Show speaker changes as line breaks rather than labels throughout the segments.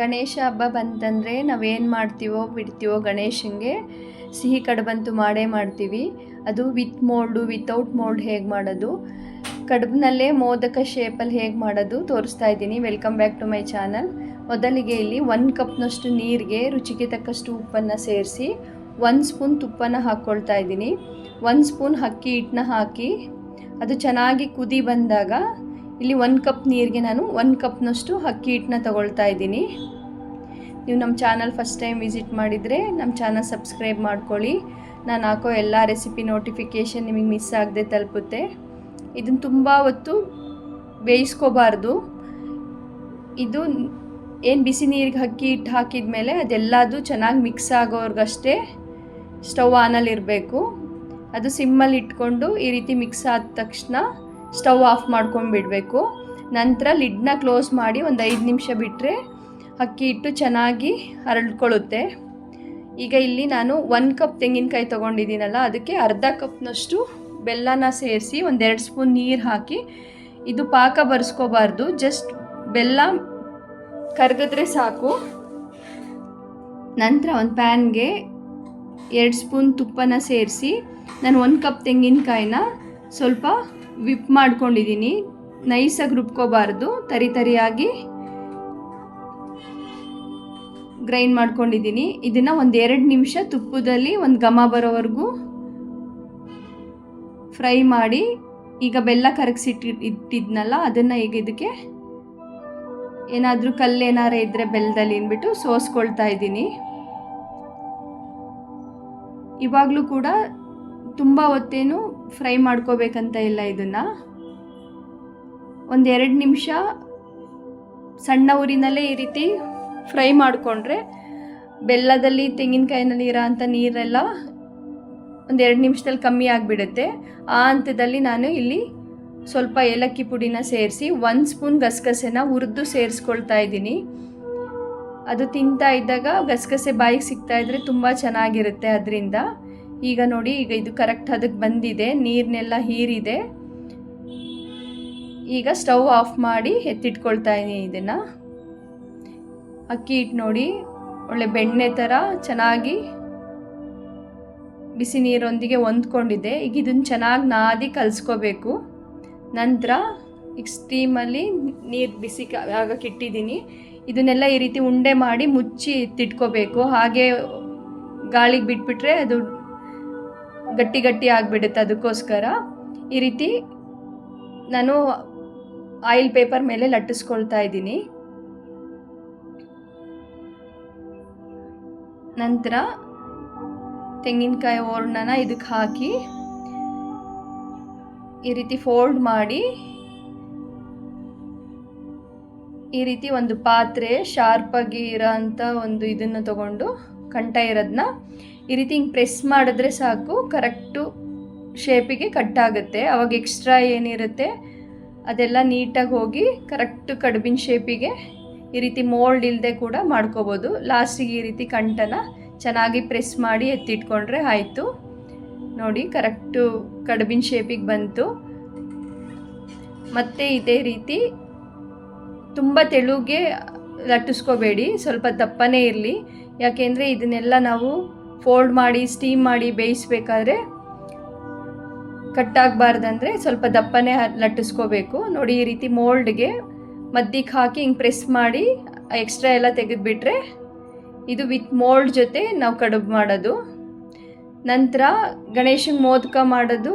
ಗಣೇಶ ಹಬ್ಬ ಬಂತಂದರೆ ನಾವೇನು ಮಾಡ್ತೀವೋ ಬಿಡ್ತೀವೋ ಗಣೇಶನಿಗೆ ಸಿಹಿ ಕಡುಬಂತು ಮಾಡೇ ಮಾಡ್ತೀವಿ. ಅದು ವಿತ್ ಮೋಲ್ಡು ವಿತೌಟ್ ಮೋಲ್ಡ್ ಹೇಗೆ ಮಾಡೋದು? ಕಡುಬಿನಲ್ಲೇ ಮೋದಕ ಶೇಪಲ್ಲಿ ಹೇಗೆ ಮಾಡೋದು ತೋರಿಸ್ತಾ ಇದ್ದೀನಿ. Welcome back to my channel ಮೊದಲಿಗೆ ಇಲ್ಲಿ ಒಂದು ಕಪ್ನಷ್ಟು ನೀರಿಗೆ ರುಚಿಗೆ ತಕ್ಕಷ್ಟು ಉಪ್ಪನ್ನು ಸೇರಿಸಿ ಒಂದು ಸ್ಪೂನ್ ತುಪ್ಪನ ಹಾಕ್ಕೊಳ್ತಾ ಇದ್ದೀನಿ. ಒಂದು ಸ್ಪೂನ್ ಅಕ್ಕಿ ಹಿಟ್ಟನ್ನ ಹಾಕಿ ಅದು ಚೆನ್ನಾಗಿ ಕುದಿ ಬಂದಾಗ ಇಲ್ಲಿ ಒಂದು ಕಪ್ ನೀರಿಗೆ ನಾನು ಒಂದು ಕಪ್ನಷ್ಟು ಅಕ್ಕಿ ಹಿಟ್ಟನ್ನ ತಗೊಳ್ತಾ ಇದ್ದೀನಿ. ನೀವು ನಮ್ಮ ಚಾನಲ್ ಫಸ್ಟ್ ಟೈಮ್ ವಿಸಿಟ್ ಮಾಡಿದರೆ ನಮ್ಮ ಚಾನಲ್ ಸಬ್ಸ್ಕ್ರೈಬ್ ಮಾಡ್ಕೊಳ್ಳಿ. ನಾನು ಹಾಕೋ ಎಲ್ಲ ರೆಸಿಪಿ ನೋಟಿಫಿಕೇಷನ್ ನಿಮಗೆ ಮಿಸ್ ಆಗದೆ ತಲುಪುತ್ತೆ. ಇದನ್ನು ತುಂಬ ಹೊತ್ತು ಬೇಯಿಸ್ಕೋಬಾರ್ದು. ಇದು ಏನು ಬಿಸಿ ನೀರಿಗೆ ಅಕ್ಕಿ ಹಿಟ್ಟು ಹಾಕಿದ ಮೇಲೆ ಅದೆಲ್ಲದು ಚೆನ್ನಾಗಿ ಮಿಕ್ಸ್ ಆಗೋರ್ಗಷ್ಟೇ ಸ್ಟವ್ ಆನಲ್ಲಿ ಇರಬೇಕು ಅದು ಸಿಮ್ಮಲ್ಲಿ ಇಟ್ಕೊಂಡು ಈ ರೀತಿ ಮಿಕ್ಸ್ ಆದ ತಕ್ಷಣ ಸ್ಟವ್ ಆಫ್ ಮಾಡ್ಕೊಂಡು ಬಿಡಬೇಕು. ನಂತರ ಲಿಡ್ನ ಕ್ಲೋಸ್ ಮಾಡಿ ಒಂದು ಐದು ನಿಮಿಷ ಬಿಟ್ಟರೆ ಅಕ್ಕಿ ಹಿಟ್ಟು ಚೆನ್ನಾಗಿ ಹರಡ್ಕೊಳ್ಳುತ್ತೆ ಈಗ ಇಲ್ಲಿ ನಾನು ಒಂದು ಕಪ್ ತೆಂಗಿನಕಾಯಿ ತೊಗೊಂಡಿದ್ದೀನಲ್ಲ, ಅದಕ್ಕೆ ಅರ್ಧ ಕಪ್ನಷ್ಟು ಬೆಲ್ಲನ ಸೇರಿಸಿ ಒಂದೆರಡು ಸ್ಪೂನ್ ನೀರು ಹಾಕಿ ಇದು ಪಾಕ ಬರ್ಸ್ಕೋಬಾರ್ದು. ಜಸ್ಟ್ ಬೆಲ್ಲ ಕರಗಿದ್ರೆ ಸಾಕು. ನಂತರ ಒಂದು ಪ್ಯಾನ್ಗೆ ಎರಡು ಸ್ಪೂನ್ ತುಪ್ಪನ ಸೇರಿಸಿ, ನಾನು ಒಂದು ಕಪ್ ತೆಂಗಿನಕಾಯಿನ ಸ್ವಲ್ಪ ವಿಪ್ ಮಾಡ್ಕೊಂಡಿದ್ದೀನಿ ನೈಸಾಗಿ ರುಬ್ಕೋಬಾರ್ದು. ತರಿ ತರಿಯಾಗಿ ಗ್ರೈಂಡ್ ಮಾಡ್ಕೊಂಡಿದ್ದೀನಿ ಇದನ್ನು ಒಂದು ಎರಡು ನಿಮಿಷ ತುಪ್ಪದಲ್ಲಿ ಒಂದು ಘಮ ಬರೋವರೆಗೂ ಫ್ರೈ ಮಾಡಿ, ಈಗ ಬೆಲ್ಲ ಕರಗಿಸಿಟ್ಟು ಇಟ್ಟಿದ್ನಲ್ಲ, ಅದನ್ನು ಈಗ ಇದಕ್ಕೆ ಏನಾದರೂ ಕಲ್ಲೇನಾರ ಇದ್ದರೆ ಬೆಲ್ಲದಲ್ಲಿ ಅಂದ್ಬಿಟ್ಟು ಸೋಸ್ಕೊಳ್ತಾ ಇದ್ದೀನಿ ಇವಾಗಲೂ ಕೂಡ ತುಂಬ ಹೊತ್ತೇನು ಫ್ರೈ ಮಾಡ್ಕೋಬೇಕಂತ ಇಲ್ಲ ಇದನ್ನು. ಒಂದೆರಡು ನಿಮಿಷ ಸಣ್ಣ ಊರಿನಲ್ಲೇ ಈ ರೀತಿ ಫ್ರೈ ಮಾಡಿಕೊಂಡ್ರೆ ಬೆಲ್ಲದಲ್ಲಿ, ತೆಂಗಿನಕಾಯಿನಲ್ಲಿ ಇರೋ ಅಂಥ ನೀರೆಲ್ಲ ಒಂದೆರಡು ನಿಮಿಷದಲ್ಲಿ ಕಮ್ಮಿ ಆಗಿಬಿಡುತ್ತೆ. ಆ ಹಂತದಲ್ಲಿ ನಾನು ಇಲ್ಲಿ ಸ್ವಲ್ಪ ಏಲಕ್ಕಿ ಪುಡಿನ ಸೇರಿಸಿ ಒಂದು ಸ್ಪೂನ್ ಗಸಗಸೆನ ಹುರಿದು ಸೇರಿಸ್ಕೊಳ್ತಾ ಇದ್ದೀನಿ. ಅದು ತಿಂತಾ ಇದ್ದಾಗ ಗಸಗಸೆ ಬಾಯಿಗೆ ಸಿಗ್ತಾ ಇದ್ರೆ ತುಂಬ ಚೆನ್ನಾಗಿರುತ್ತೆ ಅದರಿಂದ. ಈಗ ನೋಡಿ, ಈಗ ಇದು ಕರೆಕ್ಟ್ ಅದಕ್ಕೆ ಬಂದಿದೆ. ನೀರನ್ನೆಲ್ಲ ಹೀರಿದೆ. ಈಗ ಸ್ಟವ್ ಆಫ್ ಮಾಡಿ ಎತ್ತಿಟ್ಕೊಳ್ತಾ ಇದ್ದೀನಿ ಇದನ್ನು. ಅಕ್ಕಿ ಹಿಟ್ಟು ನೋಡಿ, ಒಳ್ಳೆ ಬೆಣ್ಣೆ ಥರ ಚೆನ್ನಾಗಿ ಬಿಸಿ ನೀರೊಂದಿಗೆ ಹೊಂದ್ಕೊಂಡಿದೆ. ಈಗ ಇದನ್ನು ಚೆನ್ನಾಗಿ ನಾದಿ ಕಲಿಸ್ಕೋಬೇಕು. ನಂತರ ಈಗ ಸ್ಟೀಮಲ್ಲಿ ನೀರು ಬಿಸಿ ಆಗಕ್ಕೆ ಇಟ್ಟಿದ್ದೀನಿ ಇದನ್ನೆಲ್ಲ ಈ ರೀತಿ ಉಂಡೆ ಮಾಡಿ ಮುಚ್ಚಿ ತಿಟ್ಕೋಬೇಕು ಹಾಗೆ ಗಾಳಿಗೆ ಬಿಟ್ಬಿಟ್ರೆ ಅದು ಗಟ್ಟಿ ಗಟ್ಟಿ ಆಗಿಬಿಡುತ್ತೆ ಅದಕ್ಕೋಸ್ಕರ. ಈ ರೀತಿ ನಾನು ಆಯಿಲ್ ಪೇಪರ್ ಮೇಲೆ ಲಟ್ಟಿಸ್ಕೊಳ್ತಾ ಇದ್ದೀನಿ. ನಂತರ ತೆಂಗಿನಕಾಯಿ ಓರ್ಣನ ಇದಕ್ಕೆ ಹಾಕಿ ಈ ರೀತಿ ಫೋಲ್ಡ್ ಮಾಡಿ ಈ ರೀತಿ ಒಂದು ಪಾತ್ರೆ ಶಾರ್ಪಾಗಿ ಇರೋ ಅಂಥ ಒಂದು ಇದನ್ನು ತಗೊಂಡು ಕಂಠ ಇರೋದನ್ನ ಈ ರೀತಿ ಹಿಂಗೆ ಪ್ರೆಸ್ ಮಾಡಿದ್ರೆ ಸಾಕು ಕರೆಕ್ಟು ಶೇಪಿಗೆ ಕಟ್ ಆಗುತ್ತೆ. ಅವಾಗ ಎಕ್ಸ್ಟ್ರಾ ಏನಿರುತ್ತೆ, ಅದೆಲ್ಲ ನೀಟಾಗಿ ಹೋಗಿ ಕರೆಕ್ಟ್ ಕಡುಬಿನ ಶೇಪಿಗೆ ಈ ರೀತಿ ಮೋಲ್ಡ್ ಇಲ್ಲದೆ ಕೂಡ ಮಾಡ್ಕೋಬೋದು. ಲಾಸ್ಟಿಗೆ ಈ ರೀತಿ ಕಂಠನ ಚೆನ್ನಾಗಿ ಪ್ರೆಸ್ ಮಾಡಿ ಎತ್ತಿಟ್ಕೊಂಡ್ರೆ ಆಯಿತು. ನೋಡಿ ಕರೆಕ್ಟು ಕಡುಬಿನ ಶೇಪಿಗೆ ಬಂತು. ಮತ್ತು ಇದೇ ರೀತಿ ತುಂಬ ತೆಳುಗೆ ಲಟ್ಟಿಸ್ಕೋಬೇಡಿ ಸ್ವಲ್ಪ ದಪ್ಪನೇ ಇರಲಿ. ಯಾಕೆಂದರೆ ಇದನ್ನೆಲ್ಲ ನಾವು ಫೋಲ್ಡ್ ಮಾಡಿ ಸ್ಟೀಮ್ ಮಾಡಿ ಬೇಯಿಸ್ಬೇಕಾದ್ರೆ ಕಟ್ಟಾಗಬಾರ್ದಂದ್ರೆ ಸ್ವಲ್ಪ ದಪ್ಪನೇ ಲಟ್ಟಿಸ್ಕೋಬೇಕು. ನೋಡಿ, ಈ ರೀತಿ ಮೋಲ್ಡ್ಗೆ ಮದ್ದಿಗೆ ಹಾಕಿ ಹಿಂಗೆ ಪ್ರೆಸ್ ಮಾಡಿ ಎಕ್ಸ್ಟ್ರಾ ಎಲ್ಲ ತೆಗೆದುಬಿಟ್ರೆ ಇದು ವಿತ್ ಮೋಲ್ಡ್ ಜೊತೆ ನಾವು ಕಡುಬು ಮಾಡೋದು. ನಂತರ ಗಣೇಶನ ಮೋದಕ ಮಾಡೋದು,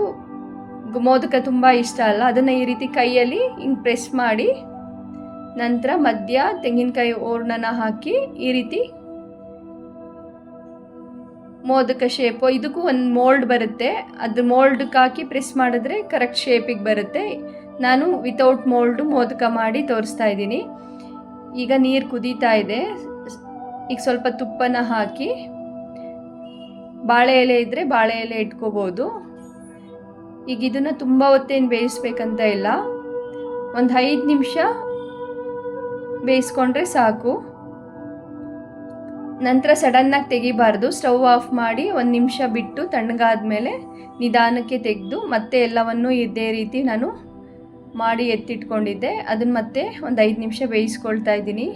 ಮೋದಕ ತುಂಬ ಇಷ್ಟ ಅಲ್ಲ? ಅದನ್ನು ಈ ರೀತಿ ಕೈಯಲ್ಲಿ ಹಿಂಗೆ ಪ್ರೆಸ್ ಮಾಡಿ ನಂತರ ಮಧ್ಯ ತೆಂಗಿನಕಾಯಿ ಓರ್ಣನ ಹಾಕಿ ಈ ರೀತಿ ಮೋದಕ ಶೇಪು ಇದಕ್ಕೂ ಒಂದು ಮೋಲ್ಡ್ ಬರುತ್ತೆ. ಅದು ಮೋಲ್ಡ್ಗೆ ಹಾಕಿ ಪ್ರೆಸ್ ಮಾಡಿದ್ರೆ ಕರೆಕ್ಟ್ ಶೇಪಿಗೆ ಬರುತ್ತೆ. ನಾನು ವಿತೌಟ್ ಮೋಲ್ಡು ಮೋದಕ ಮಾಡಿ ತೋರಿಸ್ತಾ ಇದ್ದೀನಿ. ಈಗ ನೀರು ಕುದೀತಾ ಇದೆ. ಈಗ ಸ್ವಲ್ಪ ತುಪ್ಪನ ಹಾಕಿ ಬಾಳೆ ಎಲೆ ಇದ್ದರೆ ಬಾಳೆ ಎಲೆ ಇಟ್ಕೋಬೋದು. ಈಗ ಇದನ್ನು ತುಂಬ ಹೊತ್ತೇನು ಬೇಯಿಸ್ಬೇಕಂತ ಇಲ್ಲ. ಒಂದು ಐದು ನಿಮಿಷ ಬೇಯಿಸ್ಕೊಂಡ್ರೆ ಸಾಕು. ನಂತರ ಸಡನ್ನಾಗಿ ತೆಗಿಬಾರ್ದು. ಸ್ಟವ್ ಆಫ್ ಮಾಡಿ ಒಂದು ನಿಮಿಷ ಬಿಟ್ಟು ತಣ್ಣಗಾದ ಮೇಲೆ ನಿಧಾನಕ್ಕೆ ತೆಗೆದು ಮತ್ತೆ ಎಲ್ಲವನ್ನು ಇದೇ ರೀತಿ ನಾನು ಮಾಡಿ ಎತ್ತಿಟ್ಕೊಂಡಿದ್ದೆ. ಅದನ್ನು ಮತ್ತೆ ಒಂದು ಐದು ನಿಮಿಷ ಬೇಯಿಸ್ಕೊಳ್ತಾ ಇದ್ದೀನಿ.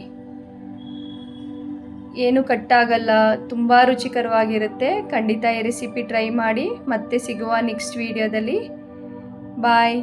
ಏನು ಕಟ್ಟಾಗಲ್ಲ. ತುಂಬ ರುಚಿಕರವಾಗಿರುತ್ತೆ. ಖಂಡಿತ ಈ ರೆಸಿಪಿ ಟ್ರೈ ಮಾಡಿ ಮತ್ತೆ ಸಿಗುವ ನೆಕ್ಸ್ಟ್ ವೀಡಿಯೋದಲ್ಲಿ ಬಾಯ್